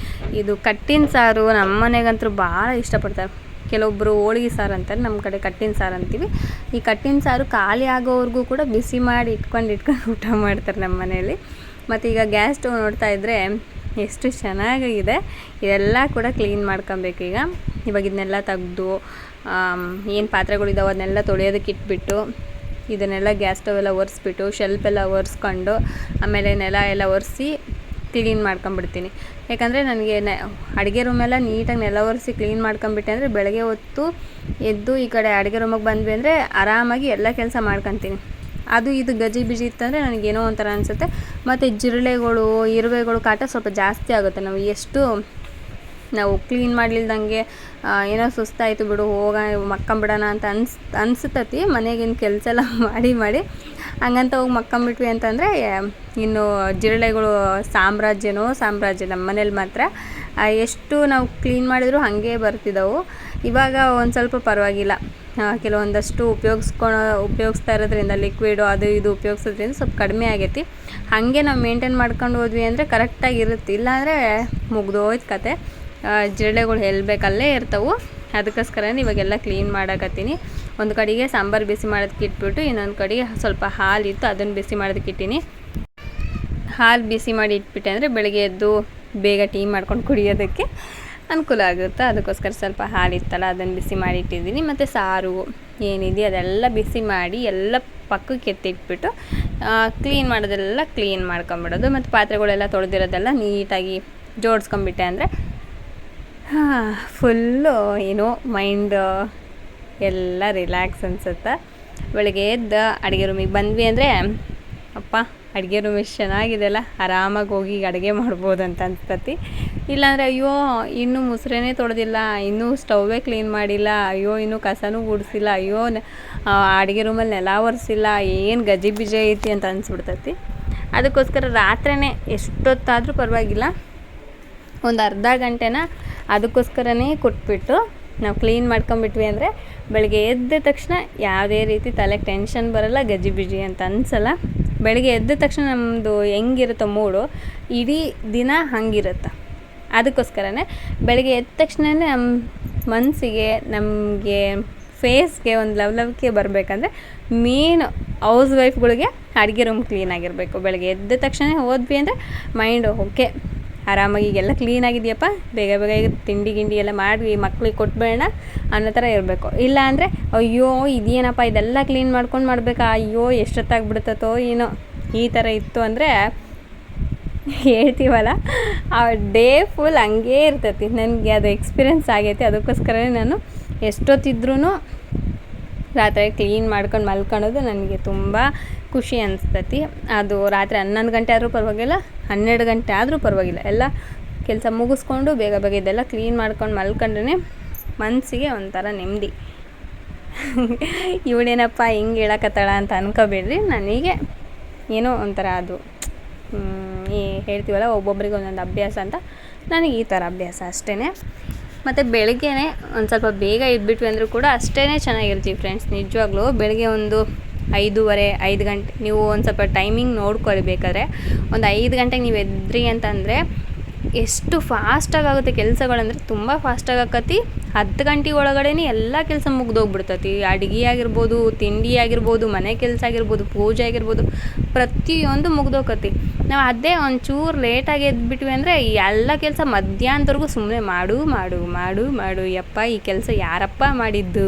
ಇದು ಕಟ್ಟಿನ ಸಾರು ನಮ್ಮ ಮನೆಗಂತೂ ಭಾಳ ಇಷ್ಟಪಡ್ತಾರೆ. ಕೆಲವೊಬ್ಬರು ಹೋಳಿಗೆ ಸಾರು ಅಂತಾರೆ ನಮ್ಮ ಕಡೆ ಕಟ್ಟಿನ ಸಾರು ಅಂತೀವಿ. ಈ ಕಟ್ಟಿನ ಸಾರು ಖಾಲಿ ಆಗೋವರೆಗೂ ಕೂಡ ಬಿಸಿ ಮಾಡಿ ಇಟ್ಕೊಂಡು ಇಟ್ಕೊಂಡು ಊಟ ಮಾಡ್ತಾರೆ ನಮ್ಮ ಮನೆಯಲ್ಲಿ. ಮತ್ತು ಈಗ ಗ್ಯಾಸ್ ಸ್ಟವ್ ನೋಡ್ತಾ ಇದ್ದರೆ ಎಷ್ಟು ಚೆನ್ನಾಗಿದೆ ಇದೆಲ್ಲ ಕೂಡ ಕ್ಲೀನ್ ಮಾಡ್ಕೊಬೇಕು ಈಗ. ಇವಾಗ ಇದನ್ನೆಲ್ಲ ತೆಗ್ದು ಏನು ಪಾತ್ರೆಗಳಿದ್ದಾವೆ ಅದನ್ನೆಲ್ಲ ತೊಳೆಯೋದಕ್ಕೆ ಇಟ್ಬಿಟ್ಟು, ಇದನ್ನೆಲ್ಲ ಗ್ಯಾಸ್ ಸ್ಟವ್ ಎಲ್ಲ ಒರೆಸ್ಬಿಟ್ಟು ಶೆಲ್ಫೆಲ್ಲ ಒರೆಸ್ಕೊಂಡು, ಆಮೇಲೆ ನೆಲ ಎಲ್ಲ ಒರೆಸಿ ಕ್ಲೀನ್ ಮಾಡ್ಕೊಂಬಿಡ್ತೀನಿ. ಯಾಕಂದರೆ ನನಗೆ ನೆ, ಅಡುಗೆ ರೂಮೆಲ್ಲ ನೀಟಾಗಿ ನೆಲ ಒರೆಸಿ ಕ್ಲೀನ್ ಮಾಡ್ಕೊಂಬಿಟ್ಟೆ ಅಂದರೆ ಬೆಳಗ್ಗೆ ಹೊತ್ತು ಎದ್ದು ಈ ಕಡೆ ಅಡುಗೆ ರೂಮಿಗೆ ಬಂದ್ವಿ ಅಂದರೆ ಆರಾಮಾಗಿ ಎಲ್ಲ ಕೆಲಸ ಮಾಡ್ಕೊತೀನಿ. ಅದು ಇದು ಗಜಿ ಬಿಜಿ ಇತ್ತಂದರೆ ನನಗೇನೋ ಒಂಥರ ಅನಿಸುತ್ತೆ. ಮತ್ತು ಜಿರಳೆಗಳು, ಇರುವೆಗಳು ಕಾಟ ಸ್ವಲ್ಪ ಜಾಸ್ತಿ ಆಗುತ್ತೆ. ನಾವು ಎಷ್ಟು ನಾವು ಕ್ಲೀನ್ ಮಾಡಲಿಲ್ದಂಗೆ ಏನೋ ಸುಸ್ತಾಯಿತು ಬಿಡು ಹೋಗ ಮಕ್ಕಂಬಿಡೋಣ ಅಂತ ಅನ್ಸ್ ಅನ್ಸುತ್ತತಿ ಮನೆಗಿನ ಕೆಲಸ ಎಲ್ಲ [laughs] ಮಾಡಿ ಮಾಡಿ. ಹಂಗಂತ ಹೋಗಿ ಮಕ್ಕಂಬಿಟ್ವಿ ಅಂತಂದರೆ, ಇನ್ನು ಜಿರಳೆಗಳು ಸಾಮ್ರಾಜ್ಯನೋ, ಸಾಮ್ರಾಜ್ಯ ನಮ್ಮ ಮನೇಲಿ ಮಾತ್ರ ಎಷ್ಟು ನಾವು ಕ್ಲೀನ್ ಮಾಡಿದರೂ ಹಾಗೆ ಬರ್ತಿದ್ದವು. ಇವಾಗ ಒಂದು ಸ್ವಲ್ಪ ಪರವಾಗಿಲ್ಲ. ಕೆಲವೊಂದಷ್ಟು ಉಪಯೋಗಿಸ್ಕೊಳೋ, ಉಪಯೋಗಿಸ್ತಾ ಇರೋದ್ರಿಂದ ಲಿಕ್ವಿಡು ಅದು ಇದು ಉಪಯೋಗಿಸೋದ್ರಿಂದ ಸ್ವಲ್ಪ ಕಡಿಮೆ ಆಗೈತಿ. ಹಾಗೆ ನಾವು ಮೇಂಟೈನ್ ಮಾಡ್ಕೊಂಡು ಹೋದ್ವಿ ಅಂದರೆ ಕರೆಕ್ಟಾಗಿ ಇರುತ್ತೆ. ಇಲ್ಲಾಂದರೆ ಮುಗ್ದೋಯ್ತು ಕತೆ. ಜಿರಳೆಗಳು ಎಲ್ಲಿ ಬೇಕಲ್ಲೇ ಇರ್ತವೆ. ಅದಕ್ಕೋಸ್ಕರನೇ ಇವಾಗೆಲ್ಲ ಕ್ಲೀನ್ ಮಾಡಕತ್ತೀನಿ. ಒಂದು ಕಡೆಗೆ ಸಾಂಬಾರು ಬಿಸಿ ಮಾಡೋದಕ್ಕೆ ಇಟ್ಬಿಟ್ಟು, ಇನ್ನೊಂದು ಕಡೆಗೆ ಸ್ವಲ್ಪ ಹಾಲಿತ್ತು, ಅದನ್ನು ಬಿಸಿ ಮಾಡೋದಕ್ಕೆ ಇಟ್ಟೀನಿ. ಹಾಲು ಬಿಸಿ ಮಾಡಿ ಇಟ್ಬಿಟ್ಟೆ ಅಂದರೆ ಬೆಳಗ್ಗೆ ಎದ್ದು ಬೇಗ ಟೀ ಮಾಡ್ಕೊಂಡು ಕುಡಿಯೋದಕ್ಕೆ ಅನುಕೂಲ ಆಗುತ್ತೆ. ಅದಕ್ಕೋಸ್ಕರ ಸ್ವಲ್ಪ ಹಾಲಿತ್ತಲ್ಲ, ಅದನ್ನು ಬಿಸಿ ಮಾಡಿ ಇಟ್ಟಿದ್ದೀನಿ. ಮತ್ತು ಸಾರು ಏನಿದೆ, ಅದೆಲ್ಲ ಬಿಸಿ ಮಾಡಿ ಎಲ್ಲ ಪಕ್ಕಕ್ಕೆ ಎತ್ತಿಟ್ಬಿಟ್ಟು ಕ್ಲೀನ್ ಮಾಡೋದೆಲ್ಲ ಕ್ಲೀನ್ ಮಾಡ್ಕೊಂಬಿಡೋದು. ಮತ್ತು ಪಾತ್ರೆಗಳೆಲ್ಲ ತೊಳೆದಿರೋದೆಲ್ಲ ನೀಟಾಗಿ ಜೋಡಿಸ್ಕೊಂಬಿಟ್ಟೆ ಅಂದರೆ ಫುಲ್ಲು ಏನೋ ಮೈಂಡ್ ಎಲ್ಲ ರಿಲ್ಯಾಕ್ಸ್ ಅನಿಸುತ್ತೆ. ಬೆಳಗ್ಗೆ ಎದ್ದು ಅಡುಗೆ ರೂಮಿಗೆ ಬಂದ್ವಿ ಅಂದರೆ, ಅಪ್ಪ, ಅಡುಗೆ ರೂಮ್ ಎಷ್ಟು ಚೆನ್ನಾಗಿದೆಯಲ್ಲ, ಆರಾಮಾಗಿ ಹೋಗಿ ಅಡುಗೆ ಮಾಡ್ಬೋದು ಅಂತ ಅನ್ಸ್ತತಿ. ಇಲ್ಲಾಂದರೆ ಅಯ್ಯೋ, ಇನ್ನೂ ಮುಸ್ರೆನೇ ತೊಳೆದಿಲ್ಲ, ಇನ್ನೂ ಸ್ಟವ್ವೇ ಕ್ಲೀನ್ ಮಾಡಿಲ್ಲ, ಅಯ್ಯೋ, ಇನ್ನೂ ಕಸನೂ ಗುಡಿಸಿಲ್ಲ, ಅಯ್ಯೋ ಅಡುಗೆ ರೂಮಲ್ಲಿ ನೆಲ ಒರೆಸಿಲ್ಲ, ಏನು ಗಜಿ ಬಿಜಿ ಐತಿ ಅಂತ ಅನಿಸ್ಬಿಡ್ತತಿ. ಅದಕ್ಕೋಸ್ಕರ ರಾತ್ರಿನೇ ಎಷ್ಟೊತ್ತಾದರೂ ಪರವಾಗಿಲ್ಲ. ಒಂದು ಅರ್ಧ ಗಂಟೆನ ಅದಕ್ಕೋಸ್ಕರನೇ ಕೊಟ್ಬಿಟ್ಟು ನಾವು ಕ್ಲೀನ್ ಮಾಡ್ಕೊಂಬಿಟ್ವಿ ಅಂದರೆ ಬೆಳಗ್ಗೆ ಎದ್ದ ತಕ್ಷಣ ಯಾವುದೇ ರೀತಿ ತಲೆಗೆ ಟೆನ್ಷನ್ ಬರೋಲ್ಲ, ಗಜ್ಜಿ ಬಿಜಿ ಅಂತ ಅನ್ಸಲ್ಲ. ಬೆಳಗ್ಗೆ ಎದ್ದ ತಕ್ಷಣ ನಮ್ಮದು ಹೆಂಗಿರುತ್ತೋ ಮೂಡು, ಇಡೀ ದಿನ ಹಂಗಿರುತ್ತೆ. ಅದಕ್ಕೋಸ್ಕರನೇ ಬೆಳಗ್ಗೆ ಎದ್ದ ತಕ್ಷಣ ನಮ್ಮ ಮನಸ್ಸಿಗೆ ನಮಗೆ ಫೇಸ್ಗೆ ಒಂದು ಲವ್ ಲವ್ಲವಿಕೆ ಬರಬೇಕಂದ್ರೆ ಮೇನ್ ಹೌಸ್ ವೈಫ್ಗಳಿಗೆ ಅಡುಗೆ ರೂಮ್ ಕ್ಲೀನಾಗಿರಬೇಕು ಬೆಳಗ್ಗೆ ಎದ್ದ ತಕ್ಷಣ ಹೋದ್ವಿ ಅಂದರೆ ಮೈಂಡ್ ಓಕೆ ಆರಾಮಾಗಿ ಈಗೆಲ್ಲ ಕ್ಲೀನ್ ಆಗಿದೆಯಪ್ಪ? ಬೇಗ ಬೇಗ ಈಗ ತಿಂಡಿ ಗಿಂಡಿ ಎಲ್ಲ ಮಾಡಿ ಮಕ್ಳಿಗೆ ಕೊಟ್ಬೇಡ ಅನ್ನೋ ಥರ ಇರಬೇಕು. ಇಲ್ಲ ಅಂದರೆ, ಅಯ್ಯೋ, ಇದೇನಪ್ಪ, ಇದೆಲ್ಲ ಕ್ಲೀನ್ ಮಾಡ್ಕೊಂಡು ಮಾಡಬೇಕಾ? ಅಯ್ಯೋ, ಎಷ್ಟೊತ್ತಾಗ್ಬಿಡ್ತತೋ ಏನೋ. ಈ ಥರ ಇತ್ತು ಅಂದರೆ, ಹೇಳ್ತೀವಲ್ಲ? ಆ ಡೇ ಫುಲ್ ಹಂಗೇ ಇರ್ತೈತಿ. ನನಗೆ ಅದು ಎಕ್ಸ್ಪೀರಿಯೆನ್ಸ್ ಆಗೈತಿ. ಅದಕ್ಕೋಸ್ಕರನೇ ನಾನು ಎಷ್ಟೊತ್ತಿದ್ರೂ ರಾತ್ರಿ ಕ್ಲೀನ್ ಮಾಡ್ಕೊಂಡು ಮಲ್ಕೊಳೋದು ನನಗೆ ತುಂಬ ಖುಷಿ ಅನಿಸ್ತತಿ. ಅದು ರಾತ್ರಿ ಹನ್ನೊಂದು ಗಂಟೆ ಆದರೂ ಪರವಾಗಿಲ್ಲ, ಹನ್ನೆರಡು ಗಂಟೆ ಆದರೂ ಪರವಾಗಿಲ್ಲ. ಎಲ್ಲ ಕೆಲಸ ಮುಗಿಸ್ಕೊಂಡು ಬೇಗ ಬೇಗ ಇದೆಲ್ಲ ಕ್ಲೀನ್ ಮಾಡ್ಕೊಂಡು ಮಲ್ಕೊಂಡ್ರೆ ಮನಸ್ಸಿಗೆ ಒಂಥರ ನೆಮ್ಮದಿ. ಇವಳೇನಪ್ಪ ಹಿಂಗೆ ಹೇಳಕತ್ತಾಳ ಅಂತ ಅನ್ಕೋಬೇಡ್ರಿ. ನನಗೆ ಏನೋ ಒಂಥರ ಅದು ಈ ಹೇಳ್ತೀವಲ್ಲ ಒಬ್ಬೊಬ್ಬರಿಗೆ ಒಂದೊಂದು ಅಭ್ಯಾಸ ಅಂತ. ನನಗೆ ಈ ಥರ ಅಭ್ಯಾಸ ಅಷ್ಟೇ ಮತ್ತು ಬೆಳಗ್ಗೆನೆ ಒಂದು ಸ್ವಲ್ಪ ಬೇಗ ಇದ್ಬಿಟ್ವಿ ಅಂದರೂ ಕೂಡ ಅಷ್ಟೇ ಚೆನ್ನಾಗಿರ್ತೀವಿ ಫ್ರೆಂಡ್ಸ್. ನಿಜವಾಗ್ಲೂ ಬೆಳಗ್ಗೆ ಒಂದು ಐದೂವರೆ, ಐದು ಗಂಟೆ, ನೀವು ಒಂದು ಸ್ವಲ್ಪ ಟೈಮಿಂಗ್ ನೋಡ್ಕೊಳ್ಳಿ ಬೇಕಾದ್ರೆ. ಒಂದು ಐದು ಗಂಟೆಗೆ ನೀವು ಎದ್ರಿ ಅಂತಂದರೆ ಎಷ್ಟು ಫಾಸ್ಟಾಗಿ ಆಗುತ್ತೆ ಕೆಲಸಗಳಂದರೆ ತುಂಬ ಫಾಸ್ಟಾಗಿ ಆಕತಿ. ಹತ್ತು ಗಂಟೆ ಒಳಗಡೆ ಎಲ್ಲ ಕೆಲಸ ಮುಗ್ದೋಗ್ಬಿಡ್ತತಿ. ಅಡುಗೆ ಆಗಿರ್ಬೋದು, ತಿಂಡಿ ಆಗಿರ್ಬೋದು, ಮನೆ ಕೆಲಸ ಆಗಿರ್ಬೋದು, ಪೂಜೆ ಆಗಿರ್ಬೋದು, ಪ್ರತಿಯೊಂದು ಮುಗ್ದೋಕತಿ. ನಾವು ಅದೇ ಒಂಚೂರು ಲೇಟಾಗಿ ಎದ್ಬಿಟ್ವಿ ಅಂದರೆ ಎಲ್ಲ ಕೆಲಸ ಮಧ್ಯಾಹ್ನದವರೆಗೂ ಸುಮ್ಮನೆ ಮಾಡು ಮಾಡು ಮಾಡು ಮಾಡು. ಯಪ್ಪ, ಈ ಕೆಲಸ ಯಾರಪ್ಪ ಮಾಡಿದ್ದು?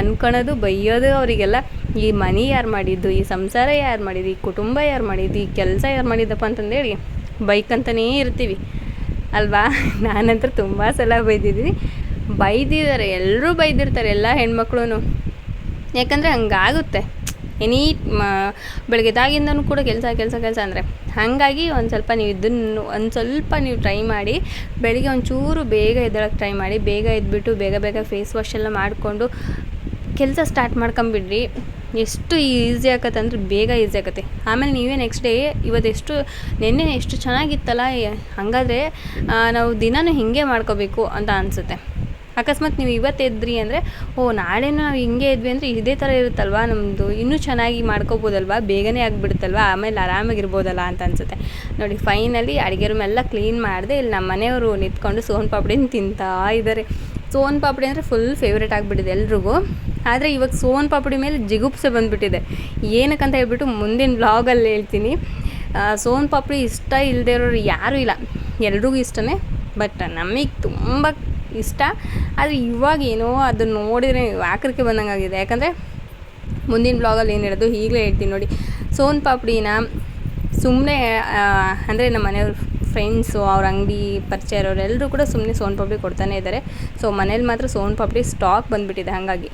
ಅನ್ಕೊಳೋದು ಬೈಯೋದು ಅವರಿಗೆಲ್ಲ. ಈ ಮನೆ ಯಾರು ಮಾಡಿದ್ದು, ಈ ಸಂಸಾರ ಯಾರು ಮಾಡಿದ್ದು, ಈ ಕುಟುಂಬ ಯಾರು ಮಾಡಿದ್ದು, ಈ ಕೆಲಸ ಯಾರು ಮಾಡಿದ್ದಪ್ಪ ಅಂತಂದೇಳಿ ಬೈಕಂತನೇ ಇರ್ತೀವಿ. ಅಲ್ವಾ? [laughs] ನಾನಂತೂ ತುಂಬ ಸಲ ಬೈದಿದ್ದೀನಿ. ಬೈದಿದ್ದಾರೆ ಎಲ್ಲರೂ ಬೈದಿರ್ತಾರೆ, ಎಲ್ಲ ಹೆಣ್ಮಕ್ಳು ಯಾಕಂದರೆ ಹಂಗಾಗುತ್ತೆ. ಎನಿ ಬೆಳಗ್ಗೆದಾಗಿಂದನೂ ಕೂಡ ಕೆಲಸ ಕೆಲಸ ಕೆಲಸ ಅಂದರೆ ಹಾಗಾಗಿ ಒಂದು ಸ್ವಲ್ಪ ನೀವು ಇದನ್ನು ಒಂದು ಸ್ವಲ್ಪ ನೀವು ಟ್ರೈ ಮಾಡಿ, ಬೆಳಿಗ್ಗೆ ಒಂಚೂರು ಬೇಗ ಎದ್ದೊಳಕ್ಕೆ ಟ್ರೈ ಮಾಡಿ, ಬೇಗ ಎದ್ಬಿಟ್ಟು, ಬೇಗ ಬೇಗ ಫೇಸ್ ವಾಶ್ ಎಲ್ಲ ಮಾಡಿಕೊಂಡು ಕೆಲಸ ಸ್ಟಾರ್ಟ್ ಮಾಡ್ಕೊಂಬಿಡ್ರಿ. ಎಷ್ಟು ಈಸಿ ಆಗತ್ತೆ ಅಂದರೆ ಬೇಗ ಈಸಿ ಆಗತ್ತೆ. ಆಮೇಲೆ ನೀವೇ ನೆಕ್ಸ್ಟ್ ಡೇ ಇವತ್ತು ಎಷ್ಟು, ನಿನ್ನೆ ಎಷ್ಟು ಚೆನ್ನಾಗಿತ್ತಲ್ಲ, ಹಾಗಾದರೆ ನಾವು ದಿನಾನೂ ಹೀಗೆ ಮಾಡ್ಕೋಬೇಕು ಅಂತ ಅನಿಸುತ್ತೆ. ಅಕಸ್ಮಾತ್ ನೀವು ಇವತ್ತು ಎದ್ರಿ ಅಂದರೆ, ಓ, ನಾಳೆನೂ ನಾವು ಹಿಂಗೆ ಇದ್ವಿ ಅಂದರೆ ಇದೇ ಥರ ಇರುತ್ತಲ್ವ ನಮ್ಮದು ಇನ್ನೂ ಚೆನ್ನಾಗಿ ಮಾಡ್ಕೋಬೋದಲ್ವ, ಬೇಗನೆ ಆಗಿಬಿಡುತ್ತಲ್ವ, ಆಮೇಲೆ ಆರಾಮಾಗಿರ್ಬೋದಲ್ಲ ಅಂತ ಅನ್ಸುತ್ತೆ. ನೋಡಿ ಫೈನಲಿ ಅಡುಗೆ ರೂಮ್ ಎಲ್ಲ ಕ್ಲೀನ್ ಮಾಡಿದೆ ಇಲ್ಲಿ ನಮ್ಮ ಮನೆಯವರು ನಿಂತ್ಕೊಂಡು ಸೋನ್ ಪಾಪಡಿನ ತಿಂತಾ ಇದ್ದಾರೆ ಸೋನ್ ಪಾಪಡಿ ಅಂದರೆ ಫುಲ್ ಫೇವ್ರೇಟ್ ಆಗಿಬಿಟ್ಟಿದೆ ಎಲ್ರಿಗೂ. ಆದರೆ ಇವಾಗ ಸೋನ್ ಪಾಪಡಿ ಮೇಲೆ ಜಿಗುಪ್ಸೆ ಬಂದುಬಿಟ್ಟಿದೆ. ಏನಕ್ಕಂತ ಹೇಳ್ಬಿಟ್ಟು ಮುಂದಿನ ಬ್ಲಾಗಲ್ಲಿ ಹೇಳ್ತೀನಿ. ಸೋನ್ ಪಾಪಡಿ ಇಷ್ಟ ಇಲ್ಲದೆ ಇರೋರು ಯಾರೂ ಇಲ್ಲ. ಎಲ್ರಿಗೂ ಇಷ್ಟನೇ. ಬಟ್ ನಮಗೆ ತುಂಬ ಇಷ್ಟ. ಆದರೆ ಇವಾಗ ಏನೋ ಅದು ನೋಡಿದರೆ ಆಕರಿಕೆ ಬಂದಂಗೆ ಆಗಿದೆ ಯಾಕಂದರೆ ಮುಂದಿನ ಬ್ಲಾಗಲ್ಲಿ ಏನು ಹೇಳೋದು ಈಗಲೇ ಹೇಳ್ತೀನಿ ನೋಡಿ. ಸೋನ್ ಪಾಪಡಿನ ಸುಮ್ಮನೆ ಅಂದರೆ ನಮ್ಮ ಮನೆಯವ್ರ ಫ್ರೆಂಡ್ಸು ಅವ್ರ ಅಂಗಡಿ ಪರಿಚಯ ಇರೋರು ಎಲ್ಲರೂ ಕೂಡ ಸುಮ್ಮನೆ ಸೋನ್ ಪಾಪಡಿ ಕೊಡ್ತಾನೆ ಇದ್ದಾರೆ. ಸೊ ಮನೇಲಿ ಮಾತ್ರ ಸೋನ್ ಪಾಪಡಿ ಸ್ಟಾಕ್ ಬಂದುಬಿಟ್ಟಿದೆ, ಹಾಗಾಗಿ.